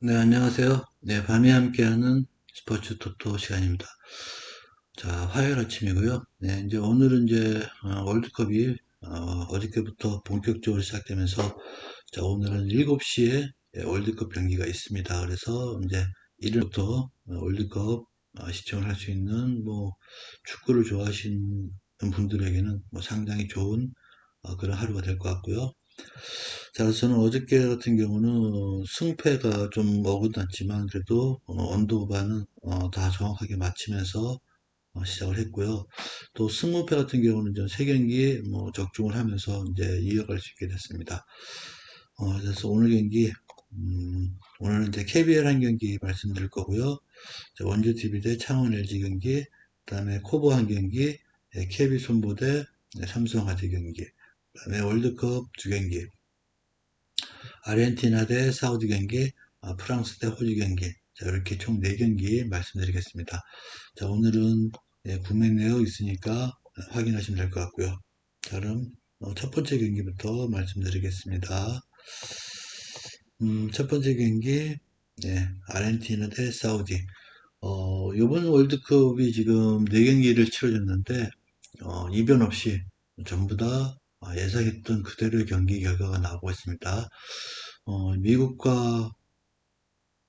네, 안녕하세요. 네, 밤에 함께하는 스포츠 토토 시간입니다. 자, 화요일 아침이고요. 네, 이제 오늘은 이제 어, 월드컵이 어, 저께부터 본격적으로 시작되면서 자, 오늘은 7시에 월드컵 경기가 있습니다. 그래서 이제 일요일부터 월드컵 어, 시청을 할 수 있는 뭐 축구를 좋아하시는 분들에게는 뭐 상당히 좋은 어, 그런 하루가 될 것 같고요. 자, 그래서 저는 어저께 같은 경우는 승패가 좀 어긋났지만 그래도 어, 언더바는 어, 다 정확하게 맞히면서 어, 시작을 했고요. 또 승무패 같은 경우는 전세 경기 뭐 적중을 하면서 이제 이어갈 수 있게 됐습니다. 어, 그래서 오늘 경기 음, 오늘은 이제 KBL 한 경기 말씀드릴 거고요. 원주 TV 대 창원 LG 경기, 그다음에 코보 한 경기, KB 손보 대 삼성 화재 경기, 그다음에 월드컵 두 경기, 아르헨티나 대 사우디 경기, 아, 프랑스 대 호주 경기. 자, 이렇게 총 4경기 말씀드리겠습니다. 자, 오늘은 예, 구매 내역 있으니까 확인하시면 될 것 같고요. 자, 그럼 어, 첫 번째 경기부터 말씀드리겠습니다. 음, 첫 번째 경기, 예, 아르헨티나 대 사우디. 어, 이번 월드컵이 지금 4경기를 치러졌는데, 어, 이변 없이 전부 다 아, 예상했던 그대로의 경기 결과가 나오고 있습니다. 어, 미국과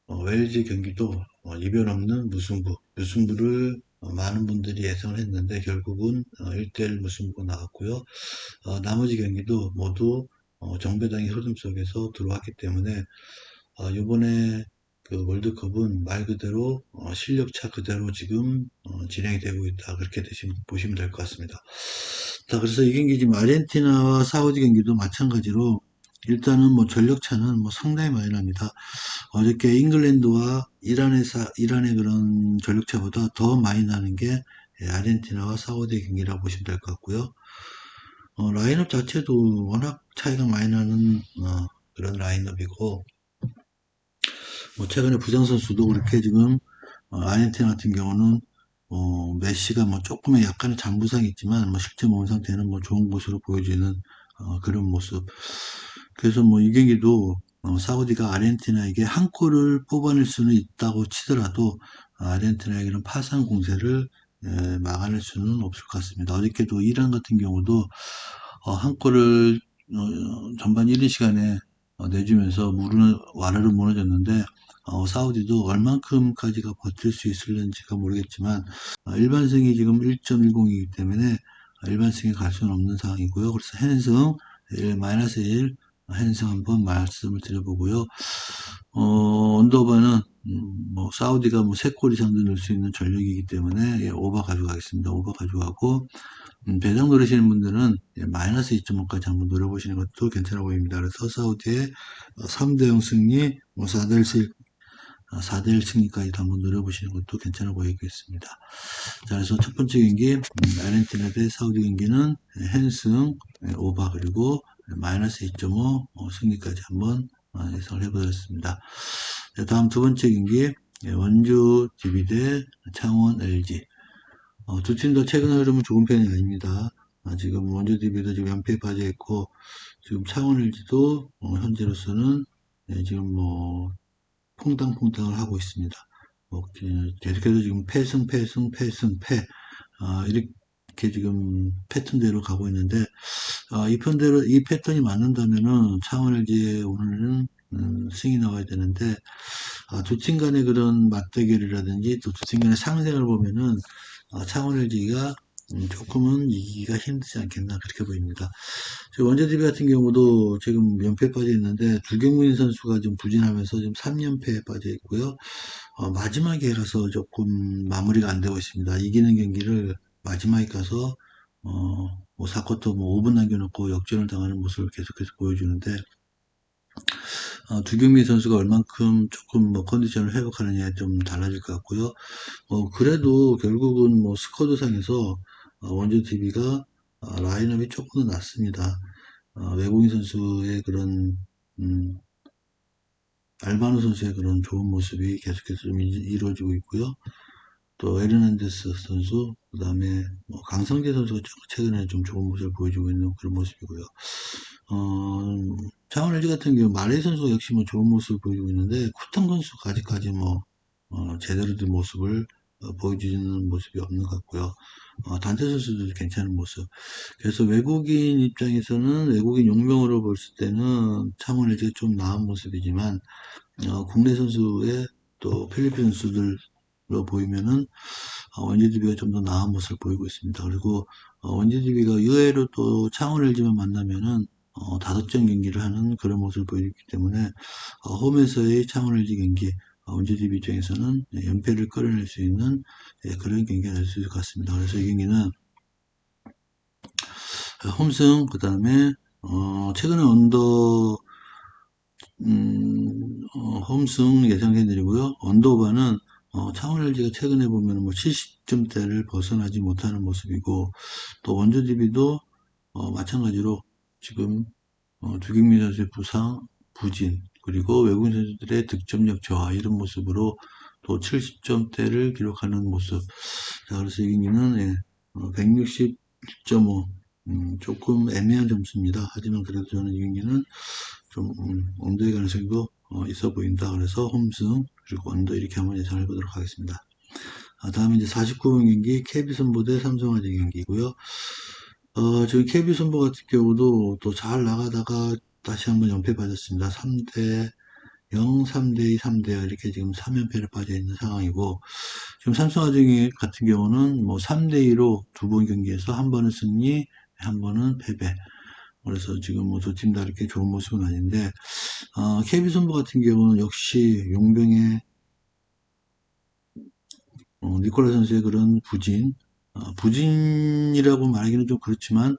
어, 웨일즈 경기도 어, 이변 없는 무승부, 무승부를 어, 많은 분들이 예상을 했는데 결국은 1대1 무승부가 나왔고요. 나머지 경기도 모두 정배당의 흐름 속에서 들어왔기 때문에 이번에 그 월드컵은 말 그대로 실력차 그대로 지금 진행이 되고 있다 그렇게 보시면 될 것 같습니다. 자, 그래서 이 경기 지금 아르헨티나와 사우디 경기도 마찬가지로 일단은 뭐 전력차는 뭐 상당히 많이 납니다. 어저께 잉글랜드와 이란의 사, 이란의 그런 전력차보다 더 많이 나는 게 예, 아르헨티나와 사우디 경기라고 보시면 될 것 같고요. 어, 라인업 자체도 워낙 차이가 많이 나는 어, 그런 라인업이고 뭐 최근에 부상 선수도 그렇게 지금 어, 아르헨티나 같은 경우는 어, 메시가 뭐 조금의 약간의 잔부상이 있지만 뭐 실제 몸 상태는 뭐 좋은 모습으로 보여지는 어, 그런 모습. 그래서 뭐 이 경기도 어, 사우디가 아르헨티나에게 한 골을 뽑아낼 수는 있다고 치더라도 아르헨티나에게는 파상 공세를 에, 막아낼 수는 없을 것 같습니다. 어저께도 이란 같은 경우도 어, 한 골을 어, 전반 1, 2시간에 어, 내주면서 무르, 와르르 무너졌는데 어, 사우디도 얼만큼까지가 버틸 수 있을는지가 모르겠지만 어, 일반승이 지금 1.10이기 때문에 일반승에 갈 수는 없는 상황이고요. 그래서 hen승 1, 마이너스 1 hen승 한번 말씀을 드려보고요. 어, 언더바는 음, 뭐 사우디가 뭐 3골 이상도 넣을 수 있는 전력이기 때문에 예, 오버 가져가겠습니다. 오버 가져가고 음, 배당 노리시는 분들은 예, 마이너스 2.5까지 한번 노려보시는 것도 괜찮아 보입니다. 그래서 사우디의 3대0 승리, 뭐 4대1 4대1 승리까지도 한번 노려보시는 것도 괜찮아 보이겠습니다. 자, 그래서 첫 번째 경기, 음, 아르헨티나 대 사우디 경기는 hen승, 오바, 그리고 마이너스 2.5 어, 승리까지 한번 어, 예상을 해보겠습니다. 자, 다음 두 번째 경기, 예, 원주 DB 대 창원 LG. 어, 두팀 다 최근 흐름은 좋은 편이 아닙니다. 아, 지금 원주 DB도 지금 연패에 빠져 있고, 지금 창원 LG도 어, 현재로서는 예, 지금 뭐 퐁당퐁당을 하고 있습니다. 뭐, 계속해서 지금 패승, 패승, 패승, 패, 아, 이렇게 지금 패턴대로 가고 있는데, 아, 이 편대로, 이 패턴이 맞는다면은 창원 LG의 오늘은 음, 승이 나와야 되는데, 아, 두 팀 간의 그런 맞대결이라든지 또 두 팀 간의 상생을 보면은, 아, 창원 LG가 음, 조금은 이기기가 힘들지 않겠나 그렇게 보입니다. 원제DB 같은 경우도 지금 연패에 빠져 있는데 두경민 선수가 좀 부진하면서 지금 3연패에 빠져 있고요. 어, 마지막에라서 조금 마무리가 안 되고 있습니다. 이기는 경기를 마지막에 가서 어, 뭐 4쿼터 뭐 5분 남겨놓고 역전을 당하는 모습을 계속해서 보여주는데 어, 두경민 선수가 얼만큼 조금 뭐 컨디션을 회복하느냐에 좀 달라질 것 같고요. 어, 그래도 결국은 뭐 스쿼드상에서 어, 원주 TV가 어, 라인업이 조금 더 낫습니다. 어, 외국인 선수의 그런 음, 알바노 선수의 그런 좋은 모습이 계속해서 좀 이루어지고 있고요. 또 에르난데스 선수, 그 다음에 뭐 강성재 선수가 최근에 좀 좋은 모습을 보여주고 있는 그런 모습이고요. 어, 창원 LG 같은 경우 마레이 선수가 역시 뭐 좋은 모습을 보이고 있는데 쿠탕 선수가 아직까지 뭐 어, 제대로 된 모습을 어, 보여주는 모습이 없는 것 같고요. 어, 단체 선수들도 괜찮은 모습. 그래서 외국인 입장에서는 외국인 용병으로 볼 때는 창원 LG가 좀 나은 모습이지만 어, 국내 선수의 또 필리핀 선수들 로 보이면은 어, 원지디비가 좀 더 나은 모습을 보이고 있습니다. 그리고 어, 원지디비가 의외로 또 창원 LG만 만나면은 어, 다섯점 경기를 하는 그런 모습을 보이기 때문에 어, 홈에서의 창원 LG 경기 어, 원지디비 입장에서는 예, 연패를 끌어낼 수 있는 예, 그런 경기가 될 수 있을 것 같습니다. 그래서 이 경기는 어, 홈승 그 다음에 어, 최근에 언더 음, 어, 홈승 예상 해드리고요. 언더오바는 어, 창원 LG가 최근에 보면 뭐 70점대를 벗어나지 못하는 모습이고 또 원조 DB도 어, 마찬가지로 지금 어, 두경민 선수의 부상, 부진 그리고 외국인 선수들의 득점력 저하 이런 모습으로 또 70점대를 기록하는 모습. 자, 그래서 이 경기는 예, 어, 161.5 음, 조금 애매한 점수입니다. 하지만 그래도 저는 이 경기는 좀 음, 언더의 가능성도 어, 있어 보인다. 그래서 홈승 그리고 언더 이렇게 한번 예상해 보도록 하겠습니다. 아, 다음에 이제 49번 경기 KB 선보 대 삼성화재 경기고요. 어, 지금 KB 선보 같은 경우도 또 잘 나가다가 다시 한번 연패 받았습니다. 3대 0, 3대 2, 3대 0 이렇게 지금 3연패를 빠져 있는 상황이고 지금 삼성화재 같은 경우는 뭐 3대 2로 두 번 경기에서 한 번은 승리, 한 번은 패배. 그래서 지금 뭐 두 팀 다 이렇게 좋은 모습은 아닌데 어, KB 선보 같은 경우는 역시 용병의 어, 니콜라 선수의 그런 부진, 어, 부진이라고 말하기는 좀 그렇지만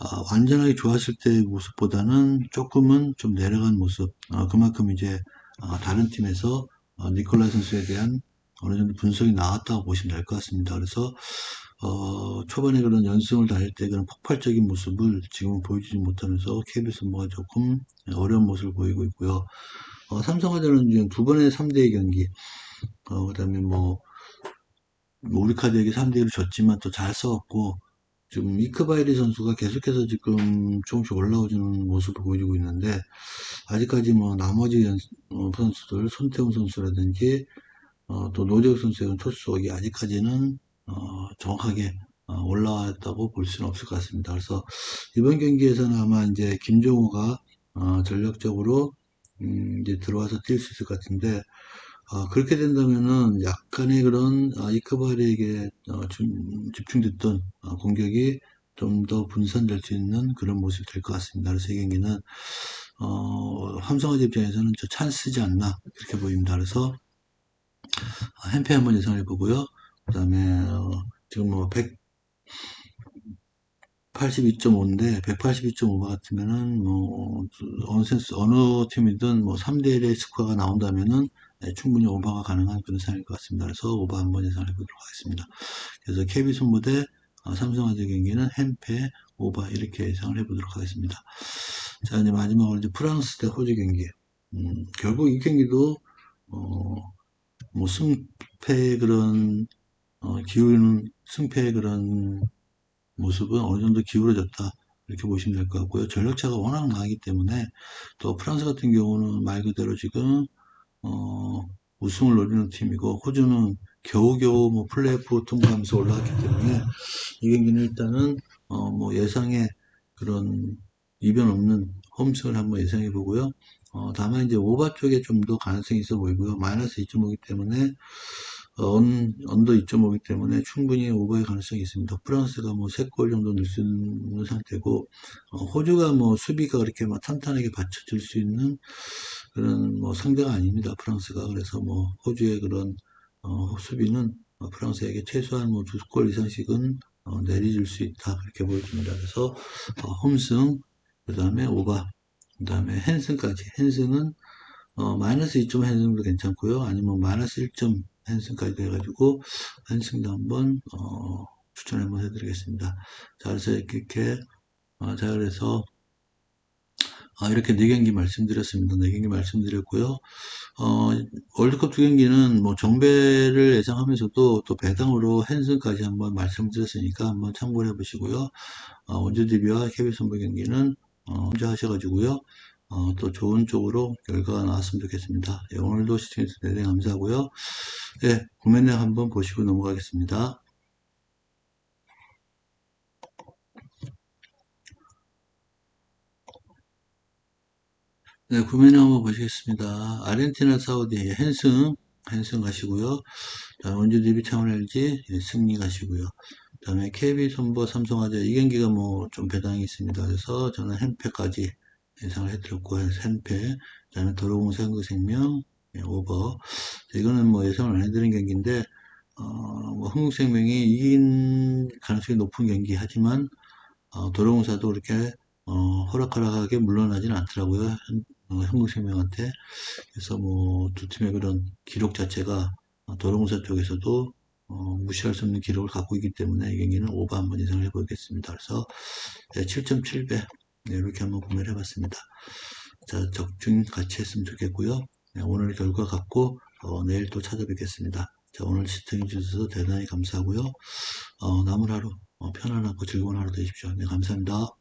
어, 완전하게 좋았을 때의 모습보다는 조금은 좀 내려간 모습. 어, 그만큼 이제 어, 다른 팀에서 어, 니콜라 선수에 대한 어느 정도 분석이 나왔다고 보시면 될 것 같습니다. 그래서 어, 초반에 그런 연승을 다닐 때 그런 폭발적인 모습을 지금은 보여주지 못하면서 KBS 뭐가 조금 어려운 모습을 보이고 있고요. 어, 삼성화재는 지금 두 번의 3대2 경기, 어, 그 다음에 뭐, 뭐 우리 카드에게 3대1로 졌지만 또 잘 싸웠고, 지금 이크바이리 선수가 계속해서 지금 조금씩 올라오는 모습을 보여주고 있는데, 아직까지 뭐 나머지 연, 어, 선수들, 손태훈 선수라든지, 어, 또 노재욱 선수의 토스속이 아직까지는 어, 정확하게 어, 올라왔다고 볼 수는 없을 것 같습니다. 그래서 이번 경기에서는 아마 이제 김종호가 어, 전력적으로 음, 이제 들어와서 뛸 수 있을 것 같은데 어, 그렇게 된다면은 약간의 그런 어, 이크바리에게 어, 좀 집중됐던 어, 공격이 좀 더 분산될 수 있는 그런 모습이 될 것 같습니다. 그래서 이 경기는 어, 삼성화재 입장에서는 저 찬스지 않나 이렇게 보입니다. 그래서 어, 햄페 한번 예상해 보고요. 그 다음에 어, 지금 뭐 182.5인데 182.5 같으면은 뭐 어느 어느 팀이든 뭐 3대 1의 스코어가 나온다면은 네, 충분히 오버가 가능한 그런 상황일 것 같습니다. 그래서 오버 한번 예상해 보도록 하겠습니다. 그래서 KB 손무대 어, 삼성화재 경기는 햄페 오버 이렇게 예상을 해보도록 하겠습니다. 자 이제 마지막으로 이제 프랑스 대 호주 경기. 음, 결국 이 경기도 어, 뭐 승패 그런 어, 기울는 승패의 그런 모습은 어느 정도 기울어졌다. 이렇게 보시면 될 것 같고요. 전력차가 워낙 나기 때문에 또 프랑스 같은 경우는 말 그대로 지금 어, 우승을 노리는 팀이고 호주는 겨우겨우 뭐 플레이오프 통과하면서 올라왔기 때문에 이 경기는 일단은 어, 뭐 예상의 그런 이변 없는 홈승을 한번 예상해 보고요. 어, 다만 이제 오바 쪽에 좀 더 가능성이 있어 보이고요. 마이너스 2.5이기 때문에 언, 언더 2.5이기 때문에 충분히 오버의 가능성이 있습니다. 프랑스가 뭐 3골 정도 넣을 수 있는 상태고, 어, 호주가 뭐 수비가 그렇게 막 탄탄하게 받쳐줄 수 있는 그런 뭐 상대가 아닙니다. 프랑스가. 그래서 뭐 호주의 그런, 어, 수비는 어, 프랑스에게 최소한 뭐두골 이상씩은 어, 내려줄 수 있다. 그렇게 보여집니다. 그래서, 어, 홈승, 그 다음에 오바, 그 다음에 핸승까지. 핸승은 어, 마이너스 2점 핸승도 괜찮고요. 아니면 마이너스 1점 핸승까지 돼가지고 핸승도 한번 어, 추천 한번 해드리겠습니다. 자, 그래서 이렇게 어, 자, 그래서 아, 이렇게 네 경기 말씀드렸습니다. 네 경기 말씀드렸고요. 어, 월드컵 두 경기는 뭐 정배를 예상하면서도 또 배당으로 핸승까지 한번 말씀드렸으니까 한번 참고를 해보시고요. 어, 원주 DB와 KBS 선부 경기는 어, 혼자 하셔가지고요. 어, 또 좋은 쪽으로 결과가 나왔으면 좋겠습니다. 예, 오늘도 시청해주셔서 대단히 감사하고요. 예, 구매 내역 한번 보시고 넘어가겠습니다. 네, 구매 내역 한번 보시겠습니다. 아르헨티나 사우디 헨승, 헨승 가시고요. 다음 원주 DB 차원 LG 예, 승리 가시고요. 다음에 KB 손보 삼성화재 이 경기가 뭐 좀 배당이 있습니다. 그래서 저는 햄패까지 예상을 해드렸고 햄패 그다음에 도로공사 한국생명 예, 오버 이거는 뭐 예상을 안 해드린 경기인데 어, 뭐 한국생명이 이긴 가능성이 높은 경기 하지만 어, 도로공사도 그렇게 어, 호락호락하게 물러나지는 않더라고요. 한, 어, 한국생명한테 그래서 뭐 두 팀의 그런 기록 자체가 어, 도로공사 쪽에서도 어, 무시할 수 없는 기록을 갖고 있기 때문에 이 경기는 오버 한번 예상을 해보겠습니다. 그래서 7.7배 이렇게 한번 구매를 해봤습니다. 자 적중 같이 했으면 좋겠고요. 네, 오늘 결과 갖고 어, 내일 또 찾아뵙겠습니다. 자 오늘 시청해 주셔서 대단히 감사하고요. 어, 남은 하루 어, 편안하고 즐거운 하루 되십시오. 네 감사합니다.